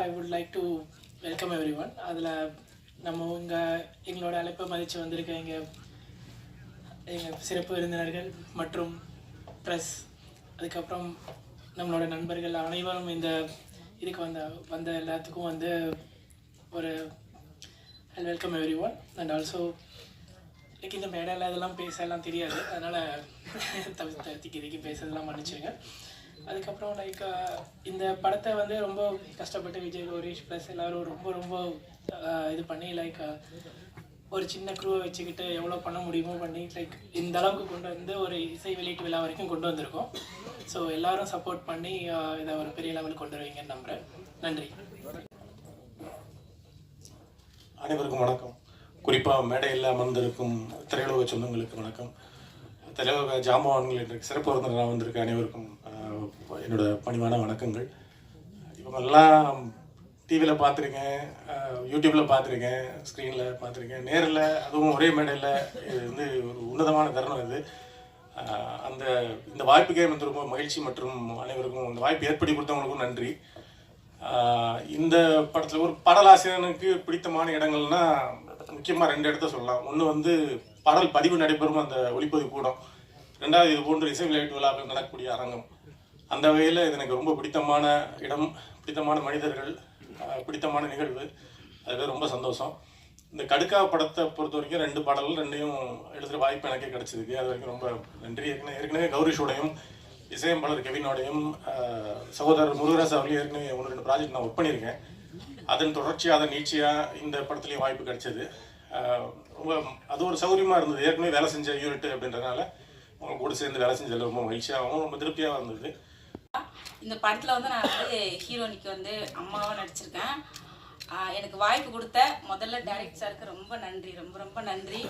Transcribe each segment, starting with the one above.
I would like to welcome everyone அதில் நம்ம உங்கள் எங்களோட அழைப்பை மதித்து வந்திருக்க. எங்கள் எங்கள் சிறப்பு விருந்தினர்கள் மற்றும் ப்ரெஸ் அதுக்கப்புறம் நம்மளோட நண்பர்கள் அனைவரும் இந்த இதுக்கு வந்த வந்த எல்லாத்துக்கும் வந்து ஒரு I welcome everyone and also like இந்த மேடையில் இதெல்லாம் பேசலாம் தெரியாது. அதனால் தவிர்த்து திக்கி பேசுறதெல்லாம் மன்னிச்சுங்க அதுக்கப்புறம் லைக் இந்த படத்தை வந்து ரொம்ப கஷ்டப்பட்டு விஜய் கௌரீஷ் ப்ளஸ் எல்லோரும் ரொம்ப ரொம்ப இது பண்ணி லைக் ஒரு சின்ன குரூவை வச்சுக்கிட்டு எவ்வளோ பண்ண முடியுமோ பண்ணி லைக் இந்த அளவுக்கு கொண்டு வந்து ஒரு இசை வெளியீட்டு விழா வரைக்கும் கொண்டு வந்திருக்கோம். ஸோ எல்லாரும் சப்போர்ட் பண்ணி இதை ஒரு பெரிய லெவலுக்கு கொண்டு வருவீங்கன்னு நம்புகிறேன் நன்றி. அனைவருக்கும் வணக்கம். குறிப்பாக மேடையில் அமர்ந்திருக்கும் திரையுலக சொந்தங்களுக்கு வணக்கம். திரையுலக ஜாம்பவான்கள் என்ற சிறப்பு விருந்தினராக வந்திருக்க அனைவருக்கும் என்னோடய என்னோட பணிவான வணக்கங்கள். இவங்கெல்லாம் டிவியில் பார்த்துருக்கேன் யூடியூப்பில் பார்த்துருக்கேன் ஸ்க்ரீனில் பார்த்துருக்கேன் நேரில் அதுவும் ஒரே மேடையில் இது வந்து ஒரு உன்னதமான தருணம் இது. அந்த இந்த வாய்ப்புக்கே வந்து ரொம்ப மகிழ்ச்சி மற்றும் அனைவருக்கும் இந்த வாய்ப்பு ஏற்படுத்தி கொடுத்தவங்களுக்கும் நன்றி. இந்த படத்தில் ஒரு பாடலாசிரியனுக்கு பிடித்தமான இடங்கள்னா முக்கியமாக ரெண்டு இடத்த சொல்லலாம். ஒன்று வந்து பாடல் பதிவு நடைபெறும் அந்த ஒளிப்பதிவு கூடம். ரெண்டாவது இது போன்ற இசை விளையாட்டு விழாக்கள் நடக்கக்கூடிய அரங்கம். அந்த வகையில் இது எனக்கு ரொம்ப பிடித்தமான இடம் பிடித்தமான மனிதர்கள் பிடித்தமான நிகழ்வு. அதுவே ரொம்ப சந்தோஷம். இந்த கடுக்கா படத்தை பொறுத்த வரைக்கும் ரெண்டு பாடல்கள் ரெண்டையும் எழுதுகிற வாய்ப்பு எனக்கே கிடச்சிருக்கு. அது வரைக்கும் ரொம்ப நன்றி. ஏற்கனவே ஏற்கனவே கௌரிஷோடையும் இசையம்பாளர் கெவினோடையும் சகோதரர் முருகராஜ் அவர்களையும் ஏற்கனவே ஒன்று ரெண்டு ப்ராஜெக்ட் நான் ஒர்க் பண்ணியிருக்கேன். அதன் தொடர்ச்சியாக அதன் நீட்சியாக இந்த படத்துலையும் வாய்ப்பு கிடைச்சது. ரொம்ப அது ஒரு சௌகரியமாக இருந்தது. ஏற்கனவே வேலை செஞ்ச யூனிட் அப்படின்றதுனால அவங்க கூட சேர்ந்து வேலை செஞ்சதில் ரொம்ப மகிழ்ச்சியாகவும் ரொம்ப திருப்தியாகவும் இருந்தது. இந்த படத்தில் வந்து நான் வந்து ஹீரோனிக்கு வந்து அம்மாவாக நடிச்சிருக்கேன். எனக்கு வாய்ப்பு கொடுத்த முதல்ல டேரக்ட் சாருக்கு ரொம்ப நன்றி ரொம்ப ரொம்ப நன்றி.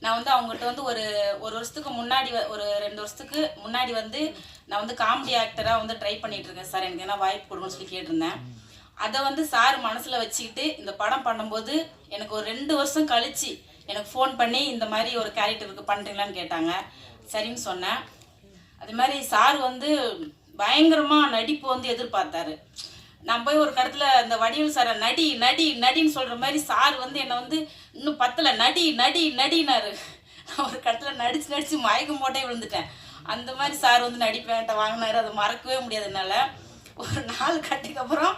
நான் வந்து அவங்ககிட்ட வந்து ஒரு ஒரு வருஷத்துக்கு முன்னாடி வ- ஒரு ரெண்டு வருஷத்துக்கு முன்னாடி வந்து நான் வந்து காமெடி ஆக்டராக வந்து ட்ரை பண்ணிட்டு இருக்கேன் சார். எனக்கு என்ன வாய்ப்பு கொடுங்கன்னு சொல்லி கேட்டிருந்தேன். அதை வந்து சார் மனசில் வச்சுக்கிட்டு இந்த படம் பண்ணும்போது எனக்கு ஒரு ரெண்டு வருஷம் கழிச்சு எனக்கு ஃபோன் பண்ணி இந்த மாதிரி ஒரு கேரக்டருக்கு பண்ணுறீங்களான்னு கேட்டாங்க. சரின்னு சொன்னேன். அது மாதிரி சார் வந்து பயங்கரமாக நடிப்பு வந்து எதிர்பார்த்தாரு. நான் போய் ஒரு கடத்துல அந்த வடிவில் சாரை நடி நடி நடின்னு சொல்கிற மாதிரி சார் வந்து என்னை வந்து இன்னும் பத்தல நடி நடி நடினாரு நான் ஒரு கடத்துல நடிச்சு நடிச்சு மயக்கம் போட்டே விழுந்துட்டேன். அந்த மாதிரி சார் வந்து நடிப்பேன்ட்ட வாங்கினாரு. அதை மறக்கவே முடியாதுனால ஒரு நாள் கட்டுக்கு அப்புறம்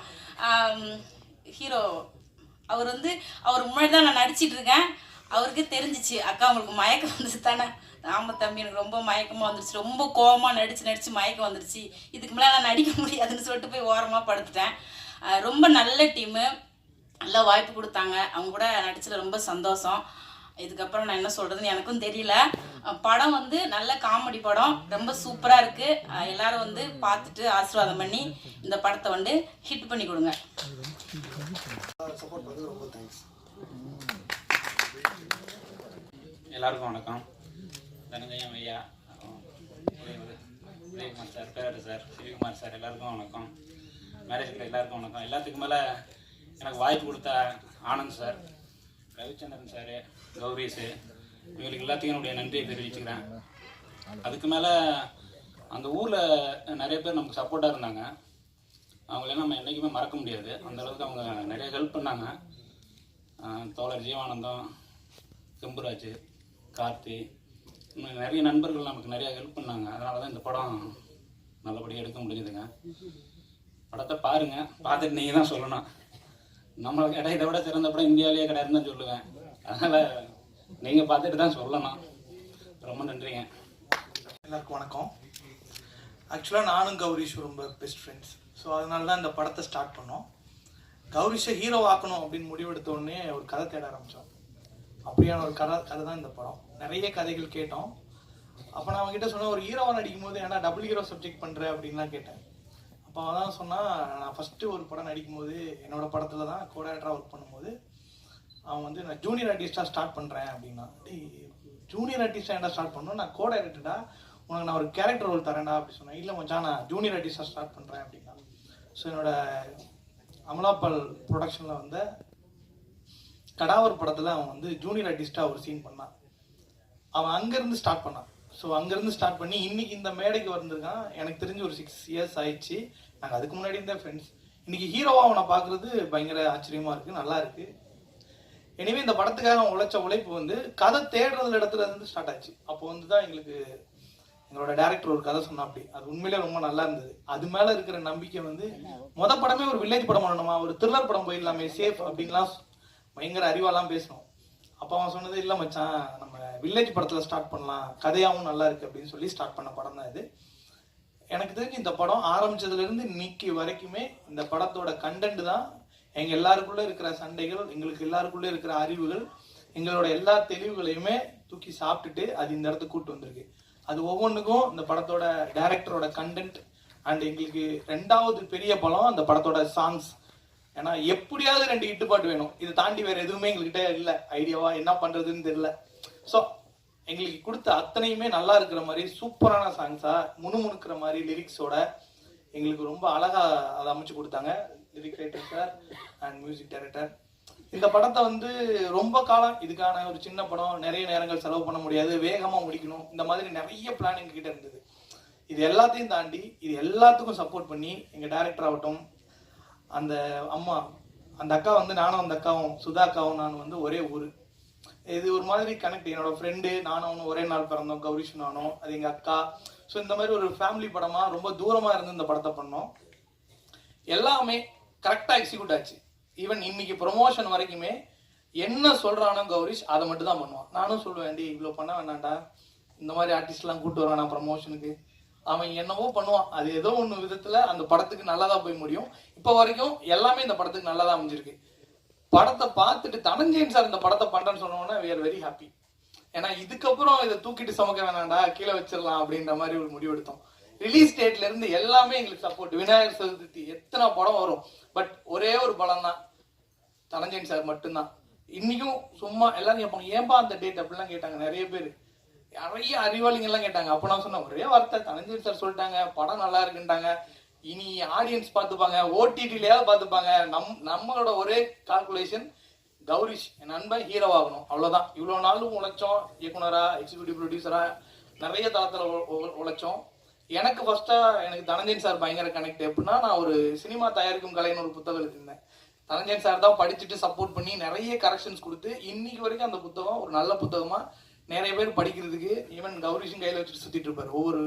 ஹீரோ அவர் வந்து அவர் முன்னாடி தான் நான் நடிச்சிட்டு இருக்கேன். அவருக்கு தெரிஞ்சிச்சு அக்கா உங்களுக்கு மயக்கம் வந்துச்சு தானே ஆமா தம்பி எனக்கு ரொம்ப மயக்கமாக வந்துருச்சு. ரொம்ப கோபமாக நடிச்சு நடிச்சு மயக்கம் வந்துருச்சு. இதுக்கு மேலே நான் நடிக்க முடியாதுன்னு சொல்லிட்டு போய் ஓரமாக படுத்துட்டேன். ரொம்ப நல்ல டீமு நல்ல வாய்ப்பு கொடுத்தாங்க. அவங்க கூட நடிச்சது ரொம்ப சந்தோஷம். இதுக்கப்புறம் நான் என்ன சொல்கிறதுன்னு எனக்கும் தெரியல. படம் வந்து நல்ல காமெடி படம். ரொம்ப சூப்பராக இருக்குது எல்லாரும் வந்து பார்த்துட்டு ஆசீர்வாதம் பண்ணி இந்த படத்தை வந்து ஹிட் பண்ணி கொடுங்க. தேங்க்ஸ் எல்லாருக்கும் வணக்கம். தனஞ்சயம் ஐயா உதயகுமார் சார் பேரட்டு சார். சிவகுமார் சார் எல்லாருக்கும் வணக்கம். மேரேஜ்க்கு எல்லாருக்கும் வணக்கம். எல்லாத்துக்கும் மேலே எனக்கு வாய்ப்பு கொடுத்த ஆனந்த் சார் ரவிச்சந்திரன் சார் கௌரீஸு இவங்களுக்கு எல்லாத்துக்கும் என்னுடைய நன்றியை தெரிவிச்சுக்கிறேன். அதுக்கு மேலே அந்த ஊரில் நிறைய பேர் நமக்கு சப்போர்ட்டாக இருந்தாங்க. அவங்களெல்லாம் நம்ம என்றைக்குமே மறக்க முடியாது. அந்த அளவுக்கு அவங்க நிறைய ஹெல்ப் பண்ணாங்க. தோழர் ஜீவானந்தம் செம்புராஜ் கார்த்தி நிறைய நண்பர்கள் நமக்கு நிறைய ஹெல்ப் பண்ணாங்க. அதனால தான் இந்த படம் நல்லபடியாக எடுக்க முடிஞ்சுதுங்க. படத்தை பாருங்க. பார்த்துட்டு நீங்கள் தான் சொல்லணும். நம்மளை கேட்டால் இதை விட சிறந்த படம் இந்தியாவிலேயே கிடையாதுன்னு தான் சொல்லுவேன். அதனால் நீங்கள் பார்த்துட்டு தான் சொல்லணும். ரொம்ப நன்றிங்க. எல்லாருக்கும் வணக்கம். ஆக்சுவலாக நானும் கௌரிஷ் ரொம்ப பெஸ்ட் ஃப்ரெண்ட்ஸ் ஸோ அதனால தான் இந்த படத்தை ஸ்டார்ட் பண்ணோம். கௌரிஷை ஹீரோ ஆக்கணும் அப்படின்னு முடிவெடுத்த உடனே ஒரு கதை தேட ஆரம்பித்தோம் அப்படியான ஒரு கதை கதை தான் இந்த படம். நிறைய கதைகள் கேட்டோம். அப்போ நான் அவங்ககிட்ட சொன்னேன் ஒரு ஹீரோவாக நடிக்கும் போது ஏன்னா டபுள் ஹீரோ சப்ஜெக்ட் பண்ணுற அப்படின்லாம் கேட்டேன். அப்போ அவன் தான் சொன்னால் நான் ஃபஸ்ட்டு ஒரு படம் நடிக்கும் போது என்னோட படத்தில் தான் கோடாக்டராக ஒர்க் பண்ணும்போது அவன் வந்து நான் ஜூனியர் ஆர்டிஸ்டாக ஸ்டார்ட் பண்ணுறேன் அப்படின்னா டேய் ஜூனியர் ஆர்டிஸ்டாக என்ன ஸ்டார்ட் பண்ணணும்? நான் கோ டைரக்டடா உனக்கு நான் ஒரு கேரக்டர் ரோல் தரேன்டா அப்படி சொன்னேன். இல்லை மச்சான் நான் ஜூனியர் ஆர்டிஸ்டாக ஸ்டார்ட் பண்ணுறேன் அப்படின்னா ஸோ என்னோட அமலாபால் ப்ரொடக்ஷனில் வந்த கடாவர் படத்தில் அவன் வந்து ஜூனியர் ஆர்டிஸ்டாக ஒரு சீன் பண்ணான். அவன் அங்கேருந்து ஸ்டார்ட் பண்ணான். ஸோ அங்கேருந்து ஸ்டார்ட் பண்ணி இன்னைக்கு இந்த மேடைக்கு வந்திருக்கான். எனக்கு தெரிஞ்சு ஒரு சிக்ஸ் இயர்ஸ் ஆயிடுச்சு. நாங்கள் அதுக்கு முன்னாடி இருந்த ஃப்ரெண்ட்ஸ் இன்னைக்கு ஹீரோவாக அவனை பார்க்குறது பயங்கர ஆச்சரியமாக இருக்குது நல்லா இருக்குது எனவே இந்த படத்துக்காக அவன் உழைச்ச உழைப்பு வந்து கதை தேடுறதுல இடத்துல இருந்து ஸ்டார்ட் ஆச்சு. அப்போ வந்து தான் எங்களுக்கு எங்களோட டேரக்டர் ஒரு கதை சொன்னா அப்படி அது உண்மையிலே ரொம்ப நல்லா இருந்தது. அது மேல இருக்கிற நம்பிக்கை வந்து மொத படமே ஒரு வில்லேஜ் படம் பண்ணணுமா? ஒரு த்ரில்லர் படம் போயிடலாமே சேஃப் அப்படின்லாம் பயங்கர அறிவாலாம் பேசணும் அப்போ அவன் சொன்னது இல்லை மச்சான் நம்ம வில்லேஜ் படத்தில் ஸ்டார்ட் பண்ணலாம். கதையாகவும் நல்லா இருக்கு அப்படின்னு சொல்லி ஸ்டார்ட் பண்ண படம் தான் இது. எனக்கு தெரிஞ்சு இந்த படம் ஆரம்பிச்சதுலேருந்து இன்னைக்கு வரைக்குமே இந்த படத்தோட கண்டென்ட் தான் எங்கள் எல்லாருக்குள்ள இருக்கிற சண்டைகள் எங்களுக்கு எல்லாருக்குள்ளே இருக்கிற அறிவுகள் எங்களோட எல்லா தெளிவுகளையுமே தூக்கி சாப்பிட்டுட்டு அது இந்த இடத்துக்கு கூட்டு வந்திருக்கு. அது ஒவ்வொன்றுக்கும் இந்த படத்தோட டைரக்டரோட கண்டென்ட் அண்ட் எங்களுக்கு ரெண்டாவது பெரிய படம் அந்த படத்தோட சாங்ஸ் ஏன்னா எப்படியாவது ரெண்டு இட்டுப்பாட்டு வேணும். இதை தாண்டி வேற எதுவுமே எங்ககிட்ட இல்லை. ஐடியாவா என்ன பண்றதுன்னு தெரியல. ஸோ எங்களுக்கு கொடுத்த அத்தனையுமே நல்லா இருக்கிற மாதிரி சூப்பரான சாங்ஸா முணுமுணுக்கிற மாதிரி லிரிக்ஸோட எங்களுக்கு ரொம்ப அழகா அதை அமைச்சு கொடுத்தாங்க. Lyric writer sir and music director இந்த படத்தை வந்து ரொம்ப காலம் இதுக்கான ஒரு சின்ன படம் நிறைய நேரங்கள் செலவு பண்ண முடியாது வேகமா முடிக்கணும். இந்த மாதிரி நிறைய பிளான் எங்ககிட்ட இருந்தது. இது எல்லாத்தையும் தாண்டி இது எல்லாத்துக்கும் சப்போர்ட் பண்ணி எங்க டேரக்டர் ஆகட்டும் அந்த அம்மா அந்த அக்கா வந்து நானும் அந்த அக்காவும் சுதா அக்காவும் நான் வந்து ஒரே ஊர். இது ஒரு மாதிரி கனெக்ட் என்னோட ஃப்ரெண்டு நானும் அவனும் ஒரே நாள் பிறந்தோம் கௌரிஷ் நானும் அது எங்கள் அக்கா. ஸோ இந்த மாதிரி ஒரு ஃபேமிலி படமாக ரொம்ப தூரமாக இருந்து இந்த படத்தை பண்ணோம். எல்லாமே கரெக்டாக எக்ஸிக்யூட் ஆச்சு. ஈவன் இன்னைக்கு ப்ரொமோஷன் வரைக்குமே என்ன சொல்கிறானோ கௌரிஷ் அதை மட்டும் தான் பண்ணுவான். நானும் சொல்லுவேன் டி இவ்வளோ பண்ண வேணாம்டா இந்த மாதிரி ஆர்டிஸ்ட்லாம் கூட்டு வரானா ப்ரமோஷனுக்கு அவன் என்னவோ பண்ணுவான். அது ஏதோ ஒன்று விதத்தில் அந்த படத்துக்கு நல்லதாக போய் முடியும். இப்போ வரைக்கும் எல்லாமே இந்த படத்துக்கு நல்லதாக அமைஞ்சிருக்கு படத்தை பார்த்துட்டு தனஞ்சயன் சார் இந்த படத்தை பண்ணுறேன்னு சொன்னோன்னா வி ஆர் வெரி ஹாப்பி ஏன்னா இதுக்கப்புறம் இதை தூக்கிட்டு சமைக்க வேணாம்டா கீழே வச்சிடலாம் அப்படின்ற மாதிரி ஒரு முடிவு எடுத்தோம். ரிலீஸ் டேட்ல இருந்து எல்லாமே எங்களுக்கு சப்போர்ட் விநாயகர் சதுர்த்தி எத்தனை படம் வரும்? பட் ஒரே ஒரு படம் தான் தனஞ்சயன் சார் மட்டும்தான். இன்னைக்கும் சும்மா எல்லாரும் கேட்பாங்க ஏன்பா அந்த டேட் அப்படிலாம் கேட்டாங்க நிறைய பேர். நிறைய அறிவாளிங்கெல்லாம் கேட்டாங்க. அப்போ நான் சொன்னேன் ஒரே வார்த்தை தனஞ்சயன் சார் சொல்லிட்டாங்க. படம் நல்லா இருக்குன்ட்டாங்க. இனி ஆடியன்ஸ் பார்த்துப்பாங்க. ஓடிடிலயாவது பார்த்துப்பாங்க. நம் நம்மளோட ஒரே கால்குலேஷன் கௌரிஷ் என் நண்பன் ஹீரோ ஆகணும். அவ்வளோதான் இவ்வளோ நாளும் உழைச்சோம் இயக்குனரா எக்ஸிக்யூட்டிவ் ப்ரொடியூசரா நிறைய தளத்தில் உ- உழைச்சோம். எனக்கு ஃபர்ஸ்ட்டாக எனக்கு தனஞ்சயன் சார் பயங்கர கனெக்ட் எப்படின்னா நான் ஒரு சினிமா தயாரிக்கும் கலைன்னு ஒரு புத்தகம் எழுதியிருந்தேன். தனஞ்சயன் சார் தான் படிச்சுட்டு சப்போர்ட் பண்ணி நிறைய கரெக்ஷன்ஸ் கொடுத்து இன்னைக்கு வரைக்கும் அந்த புத்தகம் ஒரு நல்ல புத்தகமாக நிறைய பேர் படிக்கிறதுக்கு ஈவன் கௌரிஷன் கையில் வச்சுட்டு சுத்திட்டு இருப்பார். ஒவ்வொரு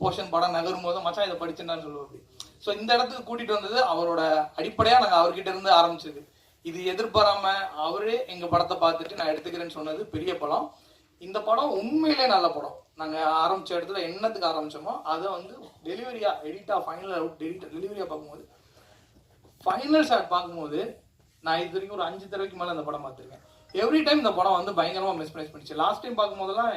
போர்ஷன் படம் நகரும் போதும் மச்சான் இதை படிச்சுட்டான்னு சொல்லுவாப்படி ஸோ இந்த இடத்துக்கு கூட்டிட்டு வந்தது அவரோட அடிப்படையா நாங்கள் அவர்கிட்ட இருந்து ஆரம்பிச்சது. இது எதிர்பாராம அவரே எங்க படத்தை பார்த்துட்டு நான் எடுத்துக்கிறேன்னு சொன்னது பெரிய படம். இந்த படம் உண்மையிலே நல்ல படம். நாங்கள் ஆரம்பிச்ச இடத்துல என்னத்துக்கு ஆரம்பிச்சோமோ அதை வந்து டெலிவரியா எடிட்டா ஃபைனல் அவுட் டெலிவரியா பார்க்கும்போது ஃபைனல் ஷாட் பார்க்கும்போது நான் இது வரைக்கும் ஒரு அஞ்சு தடவைக்கு மேலே அந்த படம் பார்த்துருக்கேன். எவ்ரி டைம் இந்த படம் வந்து பயங்கரமாக மிஸ்பிரைஸ் பண்ணிச்சு லாஸ்ட் டைம் பார்க்கும்போதெல்லாம்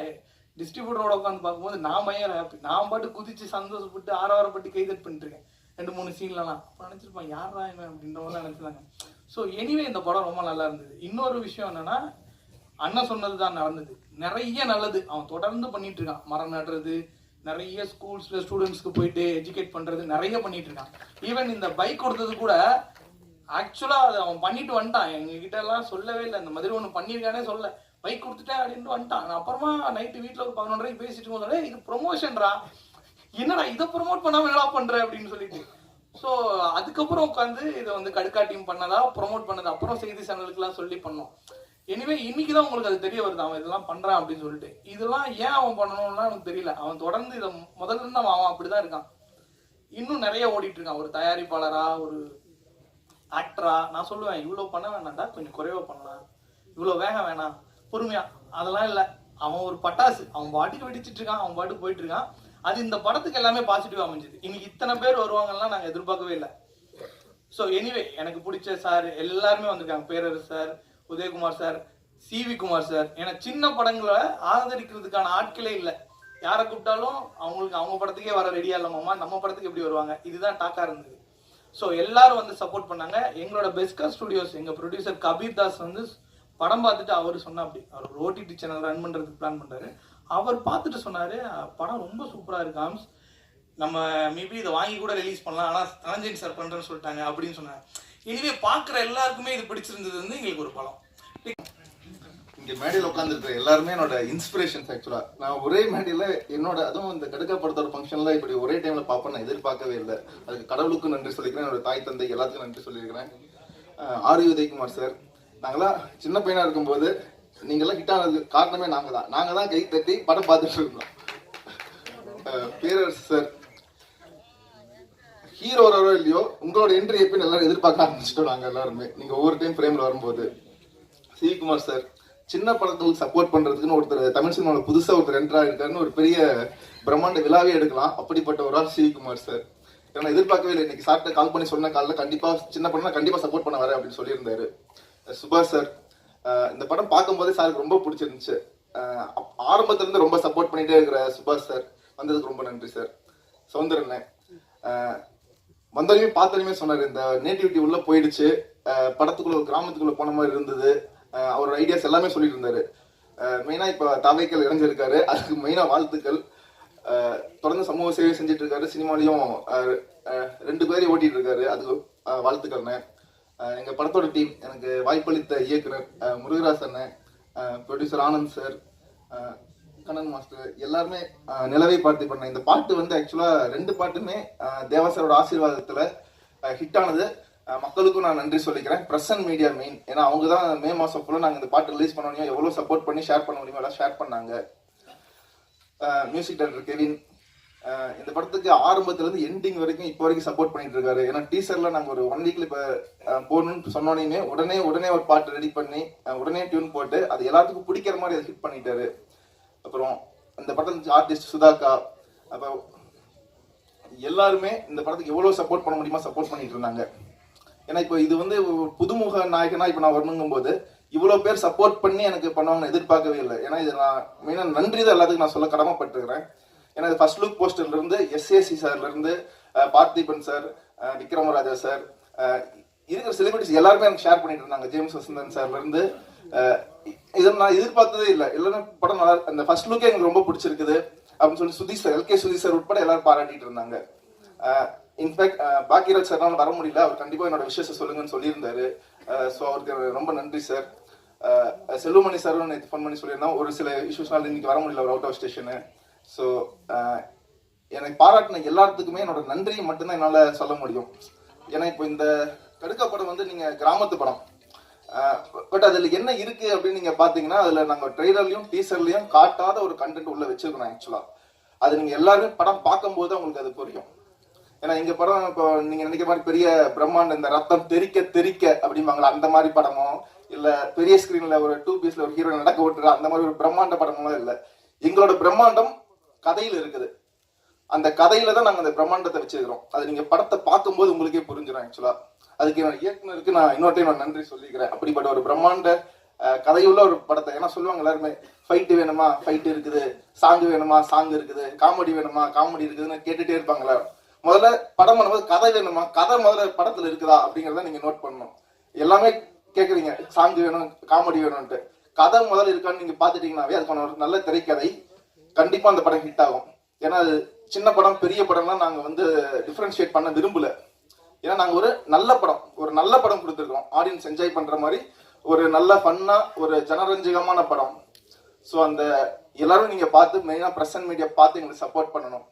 டிஸ்ட்ரிபியூட்டரோட உட்காந்து பார்க்கும்போது நான் பயங்கர ஹாப்பி நான் பாட்டு குதிச்சு சந்தோஷப்பட்டு ஆரவாரப்பட்டு கைதட் பண்ணிட்டுருக்கேன் ரெண்டு மூணு சீன்லலாம் அப்போ நினச்சிருப்பான் யாரா இவன்? அப்படின்ற மாதிரி நினச்சிருந்தாங்க. ஸோ எனிவே இந்த படம் ரொம்ப நல்லா இருந்தது. இன்னொரு விஷயம் என்னன்னா அண்ணன் சொன்னது தான் நடந்தது. நிறைய நல்லது. அவன் தொடர்ந்து பண்ணிட்டு இருக்கான். மரம் நடுறது நிறைய ஸ்கூல்ஸ்ல ஸ்டூடெண்ட்ஸ்க்கு போயிட்டு எஜுகேட் பண்றது நிறைய பண்ணிட்டு இருக்கான். ஈவன் இந்த பைக் கொடுத்தது கூட ஆக்சுவலாக அதை அவன் பண்ணிட்டு வந்துட்டான். எங்ககிட்ட எல்லாம் சொல்லவே இல்லை. இந்த மாதிரி ஒன்று பண்ணியிருக்கானே சொல்ல. பைக் கொடுத்துட்டேன் அப்படின்ட்டு வந்துட்டான். அப்புறமா நைட்டு வீட்டில் ஒரு பதினொன்றரை பேசிட்டு இருக்கும்போது இது ப்ரொமோஷன்ரா என்னடா இதை ப்ரொமோட் பண்ணாம என்னடா பண்ற? அப்படின்னு சொல்லிட்டு. ஸோ அதுக்கப்புறம் உட்காந்து இதை வந்து கடுக்காட்டியும் பண்ணதா ப்ரொமோட் பண்ணது அப்புறம் செய்தி சேனலுக்குலாம் சொல்லி பண்ணோம். எனிவே இன்னைக்கு தான் உங்களுக்கு அது தெரிய வருது. அவன் இதெல்லாம் பண்ணுறான் அப்படின்னு சொல்லிட்டு. இதெல்லாம் ஏன் அவன் பண்ணணும்னா எனக்கு தெரியல. அவன் தொடர்ந்து இதை முதல்ல இருந்து அவன் அவன் அப்படிதான் இருக்கான். இன்னும் நிறைய ஓடிட்டு இருக்கான். ஒரு தயாரிப்பாளரா ஒரு ஆக்டரா நான் சொல்லுவேன் இவ்வளோ பண்ண வேணாம்டா கொஞ்சம் குறைவாக பண்ணலாம். இவ்வளோ வேகம் வேணாம். பொறுமையா. அதெல்லாம் இல்லை. அவன் ஒரு பட்டாசு. அவன் பாட்டுக்கு வெடிச்சிட்டு இருக்கான் அவன் பாட்டுக்கு போயிட்டு இருக்கான். அது இந்த படத்துக்கு எல்லாமே பாசிட்டிவ் அமைஞ்சது. இன்னைக்கு இத்தனை பேர் வருவாங்கலாம் நாங்கள் எதிர்பார்க்கவே இல்லை. ஸோ எனிவே எனக்கு பிடிச்ச சார் எல்லாருமே வந்திருக்காங்க. Perarasu sir Udayakumar sir C V Kumar sir ஏன்னா சின்ன படங்களை ஆதரிக்கிறதுக்கான ஆட்களே இல்லை. யாரை கூப்பிட்டாலும் அவங்களுக்கு அவங்க படத்துக்கே வர ரெடியா இல்லாமமா நம்ம படத்துக்கு எப்படி வருவாங்க? இதுதான் டாக்கா இருந்தது. ஸோ எல்லாரும் வந்து சப்போர்ட் பண்ணாங்க. எங்களோட பெஸ்கா ஸ்டுடியோஸ் எங்கள் ப்ரொடியூசர் கபீர் தாஸ் வந்து படம் பார்த்துட்டு அவர் சொன்னா அப்படி. அவர் ஓடிடி சேனல் ரன் பண்ணுறதுக்கு பிளான் பண்ணுறாரு அவர் பார்த்துட்டு சொன்னாரு படம் ரொம்ப சூப்பராக இருக்கு ஆம்ஸ் நம்ம மேபி இதை வாங்கி கூட ரிலீஸ் பண்ணலாம். ஆனால் தனஞ்சயன் சார் பண்ணுறேன்னு சொல்லிட்டாங்க அப்படின்னு சொன்னாங்க இதுவே பார்க்குற எல்லாருக்குமே இது பிடிச்சிருந்தது வந்து எங்களுக்கு ஒரு படம் இங்கே மேடையில் உட்காந்துருக்கிற எல்லாருமே என்னோட இன்ஸ்பிரேஷன்ஸ் ஆக்சுவலாக நான் ஒரே மேடையில் என்னோட அதுவும் இந்த கடுக்கா படத்தோட ஃபங்க்ஷனில் இப்படி ஒரே டைமில் பார்ப்பேன் நான் எதிர்பார்க்கவே இல்லை. அதுக்கு கடவுளுக்கும் நன்றி சொல்லிக்கிறேன் என்னோட தாய் தந்தை எல்லாத்துக்கும் நன்றி சொல்லியிருக்கிறேன். ஆஹ் ஆர் உதயகுமார் சார் நாங்களாம் சின்ன பையனாக இருக்கும்போது நீங்கள்லாம் ஹிட் ஆனது காரணமே நாங்கள் தான். நாங்கள் தான் கை தட்டி படம் பார்த்துட்டு இருந்தோம். பேரரசு சார் ஹீரோ வரோ இல்லையோ உங்களோட என்ட்ரி எப்படின்னு எல்லாரும் எதிர்பார்க்க ஆரம்பிச்சிட்டோம் நாங்கள் எல்லாருமே. நீங்கள் ஒவ்வொரு டைம் ஃப்ரேம்ல வரும்போது. சிவிகுமார் சார் சின்ன படத்துக்கு சப்போர்ட் பண்றதுக்குன்னு ஒருத்தர் தமிழ் சினிமாவில் புதுசா ஒருத்தர் என்ட்ரா இருக்காருன்னு ஒரு பெரிய பிரம்மாண்ட விழாவே எடுக்கலாம். அப்படிப்பட்ட ஒரு ஆள் சிவிகுமார் சார் ஏன்னா எதிர்பார்க்கவே இல்லை. இன்னைக்கு சார்ட்ட கால் பண்ணி சொன்ன காலில் கண்டிப்பா சின்ன படம் கண்டிப்பா சப்போர்ட் பண்ண வரேன் அப்படின்னு சொல்லியிருந்தாரு. சுபாஷ் சார் இந்த படம் பார்க்கும்போதே சாருக்கு ரொம்ப பிடிச்சிருந்துச்சு. அப்- ஆரம்பத்துல இருந்து ரொம்ப சப்போர்ட் பண்ணிட்டே இருக்கிற சுபாஷ் சார் வந்ததுக்கு ரொம்ப நன்றி சார் சௌந்தரண்ணே வந்தாலுமே பார்த்தாலுமே சொன்னார் இந்த நேட்டிவிட்டி உள்ள போயிடுச்சு. படத்துக்குள்ள ஒரு கிராமத்துக்குள்ள போன மாதிரி இருந்தது. அவரோட ஐடியாஸ் எல்லாமே சொல்லிட்டு இருந்தாரு. மெயினாக இப்போ தாவைக்கல் இணைஞ்சிருக்காரு அதுக்கு மெயினாக வாழ்த்துக்கள். தொடர்ந்து சமூக சேவை செஞ்சுட்டு இருக்காரு. சினிமாலையும் ரெண்டு பேரையும் ஓட்டிட்டு இருக்காரு. அதுக்கு அஹ் வாழ்த்துக்கள்ண்ணே. எங்கள் படத்தோட டீம் எனக்கு வாய்ப்பளித்த இயக்குனர் அஹ் producer Anand sir Kannan master எல்லாருமே நிலவை பார்த்து பண்ண இந்த பாட்டு வந்து ஆக்சுவலாக ரெண்டு பாட்டுமே தேவாசரோட ஆசீர்வாதத்தில் ஹிட் ஆனது. மக்களுக்கும் நான் நன்றி சொல்லிக்கிறேன். பிரசன் மீடியா மெயின் ஏன்னா அவங்க தான் மே மாசம் ஃபுல்லாக நாங்கள் இந்த பாட்டு ரிலீஸ் பண்ண முடியும் எவ்வளோ சப்போர்ட் பண்ணி ஷேர் பண்ண முடியுமோ எல்லாம் ஷேர் பண்ணாங்க. Music director Kevin. இந்த படத்துக்கு ஆரம்பத்துலேருந்து எண்டிங் வரைக்கும் இப்போ வரைக்கும் சப்போர்ட் பண்ணிட்டு இருக்காரு. ஏன்னா டீசர்ல நாங்கள் ஒரு ஒன் வீக்ல இப்போ போகணும்னு சொன்னோடனே உடனே உடனே ஒரு பாட்டு ரெடி பண்ணி உடனே டியூன் போட்டு அது எல்லாத்துக்கும் பிடிக்கிற மாதிரி அதை ஹிட் பண்ணிட்டாரு. அப்புறம் இந்த படத்துக்கு ஆர்டிஸ்ட் சுதாக்கா அப்போ எல்லாருமே இந்த படத்துக்கு எவ்வளோ சப்போர்ட் பண்ண முடியுமா சப்போர்ட் பண்ணிட்டு இருந்தாங்க. ஏன்னா இப்போ இது வந்து புதுமுக நாயகனா இப்போ நான் வரணுங்கும் போது இவ்வளோ பேர் சப்போர்ட் பண்ணி எனக்கு பண்ணுவாங்கன்னு எதிர்பார்க்கவே இல்லை. ஏன்னா இது நான் மெயினாக நன்றி தான் எல்லாத்துக்கும் நான் சொல்ல கடமைப்பட்டிருக்கிறேன். ஏன்னா இது ஃபர்ஸ்ட் லுக் போஸ்டர்லேருந்து எஸ்ஏசி சார்லேருந்து பார்த்திபன் சார் விக்ரமராஜா சார் இருக்கிற செலிபிரிட்டிஸ் எல்லாருமே எனக்கு ஷேர் பண்ணிட்டு இருந்தாங்க. ஜேம்ஸ் வசந்தன் சார்லேருந்து இதை நான் எதிர்பார்த்ததே இல்லை. எல்லாரும் படம் நல்லா அந்த ஃபர்ஸ்ட் லுக்கே எனக்கு ரொம்ப பிடிச்சிருக்குது. அப்படின்னு சொல்லி Sudheesh sir LK Sudheesh sir உட்பட எல்லாரும் பாராட்டிட்டு இருந்தாங்க. இன்ஃபேக்ட் uh, பாக்கியராஜ் சார்னால வர முடியல. அவர் கண்டிப்பா என்னோட விஷயத்தை சொல்லுங்கன்னு சொல்லியிருந்தாரு. Uh, ஸோ அவருக்கு ரொம்ப நன்றி சார் uh, செல்வமணி சாரும் நேற்று ஃபோன் பண்ணி சொல்லியிருந்தோம். ஒரு சில இஷ்யூஸ்னால இன்னைக்கு வர முடியல அவர் அவுட் ஆஃப் ஸ்டேஷனு ஸோ எனக்கு பாராட்டின எல்லாத்துக்குமே என்னோட நன்றியை மட்டும்தான் என்னால் சொல்ல முடியும். ஏன்னா இப்போ இந்த கடுக்க படம் வந்து நீங்கள் கிராமத்து படம். பட் அதில் என்ன இருக்கு அப்படின்னு நீங்கள் பார்த்தீங்கன்னா அதில் நாங்கள் ட்ரெய்லர்லையும் டீசர்லையும் காட்டாத ஒரு கண்டென்ட் உள்ள வச்சிருக்கோம் ஆக்சுவலாக அது நீங்கள் எல்லாருமே படம் பார்க்கும்போது உங்களுக்கு அது புரியும். ஏன்னா எங்க படம் இப்போ நீங்க நினைக்கிற மாதிரி பெரிய பிரம்மாண்டம் இந்த ரத்தம் தெறிக்க தெறிக்க அப்படிம்பாங்களா? அந்த மாதிரி படமோ? இல்ல பெரிய ஸ்கிரீன்ல ஒரு டூ பீஸ்ல ஒரு ஹீரோ நடக்க விட்டுற அந்த மாதிரி ஒரு பிரம்மாண்ட படமெல்லாம் இல்ல. எங்களோட பிரம்மாண்டம் கதையில இருக்குது. அந்த கதையில தான் நாங்க அந்த பிரம்மாண்டத்தை வச்சிருக்கிறோம். அது நீங்க படத்தை பார்க்கும்போது உங்களுக்கே புரிஞ்சிடும் ஆக்சுவலா அதுக்கு என்னோட இயக்குனருக்கு நான் இன்னொரு டைம் நான் நன்றி சொல்லிக்கிறேன். அப்படிப்பட்ட ஒரு பிரம்மாண்ட கதையுள்ள ஒரு படத்தை. ஏன்னா சொல்லுவாங்க எல்லாருமே ஃபைட்டு வேணுமா? ஃபைட்டு இருக்குது. சாங்கு வேணுமா? சாங் இருக்குது. காமெடி வேணுமா? காமெடி இருக்குதுன்னு கேட்டுட்டே இருப்பாங்களா முதல்ல படம் பண்ணும்போது கதை வேணுமா? கதை முதல்ல படத்துல இருக்குதா அப்படிங்கறத நீங்க நோட் பண்ணணும். எல்லாமே கேக்குறீங்க. சாங் வேணும் காமெடி வேணும்ட்டு கதை முதல்ல இருக்கான்னு நீங்க பாத்துட்டீங்கன்னாவே அதுக்கான ஒரு நல்ல திரைக்கதை கண்டிப்பா அந்த படம் ஹிட் ஆகும். ஏன்னா அது சின்ன படம் பெரிய படம்லாம் நாங்க வந்து டிஃபரன்ஷியேட் பண்ண விரும்பல. ஏன்னா நாங்க ஒரு நல்ல படம் ஒரு நல்ல படம் கொடுத்துருக்கோம். ஆடியன்ஸ் என்ஜாய் பண்ற மாதிரி ஒரு நல்ல ஃபன்னா ஒரு ஜனரஞ்சகமான படம். ஸோ அந்த எல்லாரும் நீங்க பார்த்து மெயினா பிரசன்ட் மீடியா பார்த்து எங்களுக்கு சப்போர்ட் பண்ணணும்.